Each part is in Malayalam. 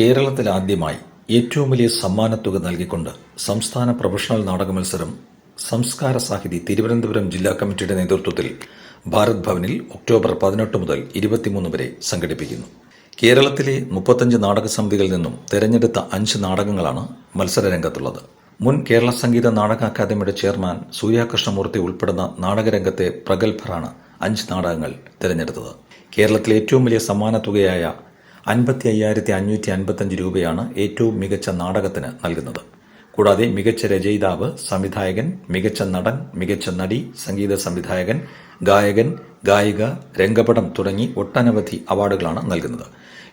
കേരളത്തിലാദ്യമായി ഏറ്റവും വലിയ സമ്മാനത്തുക നൽകിക്കൊണ്ട് സംസ്ഥാന പ്രൊഫഷണൽ നാടക മത്സരം സംസ്കാര സാഹിതി തിരുവനന്തപുരം ജില്ലാ കമ്മിറ്റിയുടെ നേതൃത്വത്തിൽ ഭാരത് ഭവനിൽ ഒക്ടോബർ പതിനെട്ട് മുതൽ ഇരുപത്തിമൂന്ന് വരെ സംഘടിപ്പിക്കുന്നു. കേരളത്തിലെ മുപ്പത്തഞ്ച് നാടക സമിതികളിൽ നിന്നും തെരഞ്ഞെടുത്ത അഞ്ച് നാടകങ്ങളാണ് മത്സരരംഗത്തുള്ളത്. മുൻ കേരള സംഗീത നാടക അക്കാദമിയുടെ ചെയർമാൻ സൂര്യാകൃഷ്ണമൂർത്തി ഉൾപ്പെടുന്ന നാടകരംഗത്തെ പ്രഗത്ഭരാണ് അഞ്ച് നാടകങ്ങൾ തിരഞ്ഞെടുത്തത്. കേരളത്തിലെ ഏറ്റവും വലിയ സമ്മാനത്തുകയായ അൻപത്തി അയ്യായിരത്തി അഞ്ഞൂറ്റി അൻപത്തഞ്ച് രൂപയാണ് ഏറ്റവും മികച്ച നാടകത്തിന് നൽകുന്നത്. കൂടാതെ മികച്ച രചയിതാവ് സംവിധായകൻ മികച്ച നടൻ മികച്ച നടി സംഗീത സംവിധായകൻ ഗായകൻ ഗായിക രംഗപടം തുടങ്ങി ഒട്ടനവധി അവാർഡുകളാണ് നൽകുന്നത്.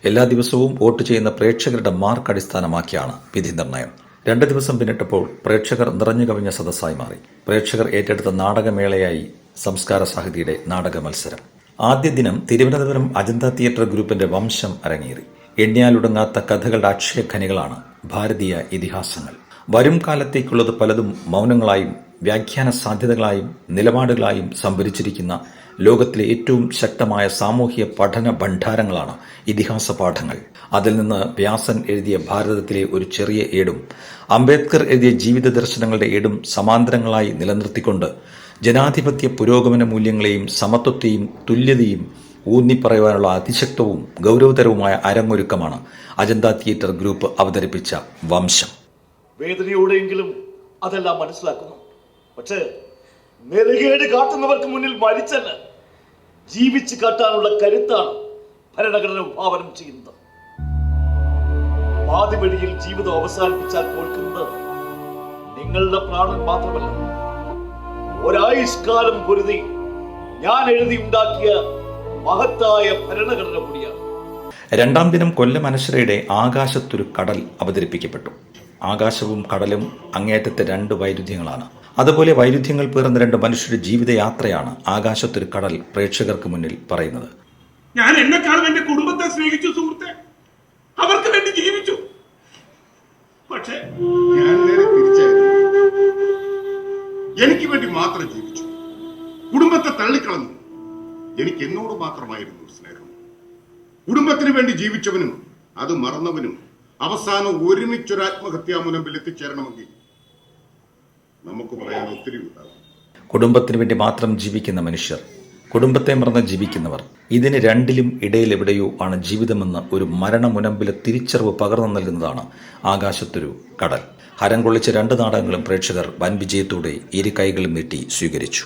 എല്ലാ ദിവസവും വോട്ട് ചെയ്യുന്ന പ്രേക്ഷകരുടെ മാർക്ക് അടിസ്ഥാനമാക്കിയാണ് വിധി നിർണയം. രണ്ട് ദിവസം പിന്നിട്ടപ്പോൾ പ്രേക്ഷകർ നിറഞ്ഞു കവിഞ്ഞ സദസ്സായി മാറി. പ്രേക്ഷകർ ഏറ്റെടുത്ത നാടകമേളയായി സംസ്കാര സാഹിതിയുടെ നാടക മത്സരം ആദ്യ ദിനം തിരുവനന്തപുരം അജന്ത തിയേറ്റർ ഗ്രൂപ്പിന്റെ വംശം അരങ്ങേറി. എണ്ണിയാലൊടുങ്ങാത്ത കഥകളുടെ അക്ഷയഖനികളാണ് ഭാരതീയ ഇതിഹാസങ്ങൾ. വരും കാലത്തേക്കുള്ളത് പലതും മൗനങ്ങളായും വ്യാഖ്യാന സാധ്യതകളായും നിലപാടുകളായും സംഭരിച്ചിരിക്കുന്ന ലോകത്തിലെ ഏറ്റവും ശക്തമായ സാമൂഹ്യ പഠന ഭണ്ഡാരങ്ങളാണ് ഇതിഹാസ പാഠങ്ങൾ. അതിൽ നിന്ന് വ്യാസൻ എഴുതിയ ഭാരതത്തിലെ ഒരു ചെറിയ ഏടും അംബേദ്കർ എഴുതിയ ജീവിത ദർശനങ്ങളുടെ ഏടും സമാന്തരങ്ങളായി നിലനിർത്തിക്കൊണ്ട് ജനാധിപത്യ പുരോഗമന മൂല്യങ്ങളെയും സമത്വത്തെയും തുല്യതയും ഊന്നിപ്പറയുവാനുള്ള അതിശക്തവും ഗൗരവതരവുമായ അരങ്ങൊരുക്കമാണ് അജന്ത തിയേറ്റർ ഗ്രൂപ്പ് അവതരിപ്പിച്ച വംശം. വേദനയോടെയെങ്കിലും അതെല്ലാം മനസ്സിലാക്കുന്നു. പക്ഷേ കാട്ടുന്നവർക്ക് മുന്നിൽ മരിച്ചല്ല. ജീവിച്ചു കാട്ടാനുള്ള കരുത്താണ് ഭരണഘടന വിഭാവനം ചെയ്യുന്നത്. പാതിവഴിയിൽ ജീവിതം അവസാനിപ്പിച്ചാൽ തോൽക്കുന്നത് നിങ്ങളുടെ പ്രാണൻ മാത്രമല്ല. ഒരായുഷ്കാലം പൊരുതി ഞാൻ എഴുതി ഉണ്ടാക്കിയ മഹത്തായ ഭരണഘടന കൂടിയാണ്. രണ്ടാം ദിനം കൊല്ലം അനശ്വരയുടെ ആകാശത്തൊരു കടൽ അവതരിപ്പിക്കപ്പെട്ടു. ആകാശവും കടലും അങ്ങേയറ്റത്തെ രണ്ട് വൈരുദ്ധ്യങ്ങളാണ്. അതുപോലെ വൈരുദ്ധ്യങ്ങൾ പേർന്ന രണ്ട് മനുഷ്യരുടെ ജീവിതയാത്രയാണ് ആകാശത്തൊരു കടൽ പ്രേക്ഷകർക്ക് മുന്നിൽ പറയുന്നത്. ഞാൻ എന്നെക്കാളും എന്റെ കുടുംബത്തെ സ്നേഹിച്ചു സുഹൃത്തെ. അവർക്ക് വേണ്ടി ജീവിച്ചു. പക്ഷേ എനിക്ക് വേണ്ടി മാത്രം ജീവിച്ചു. കുടുംബത്തെ തള്ളിക്കളഞ്ഞു. എനിക്ക് എന്നോട് മാത്രമായിരുന്നു സ്നേഹം. കുടുംബത്തിന് വേണ്ടി ജീവിച്ചവനും അത് മറന്നവനും അവസാനം ഒരുമിച്ചൊരു ആത്മഹത്യാ മുനമ്പിൽ എത്തിച്ചേരണമെങ്കിൽ നമുക്ക് പറയാൻ ഒത്തിരി ഉണ്ടാകും. കുടുംബത്തിന് വേണ്ടി മാത്രം ജീവിക്കുന്ന മനുഷ്യർ കുടുംബത്തെ മറന്ന് ജീവിക്കുന്നവർ ഇതിന് രണ്ടിലും ഇടയിൽ എവിടെയോ ആണ് ജീവിതമെന്ന് ഒരു മരണമുനമ്പിലെ തിരിച്ചറിവ് പകർന്നു നൽകുന്നതാണ് ആകാശത്തൊരു കടൽ. ഹരം കൊള്ളിച്ച രണ്ട് നാടകങ്ങളും പ്രേക്ഷകർ വൻ വിജയത്തോടെ ഇരു കൈകളും നീട്ടി സ്വീകരിച്ചു.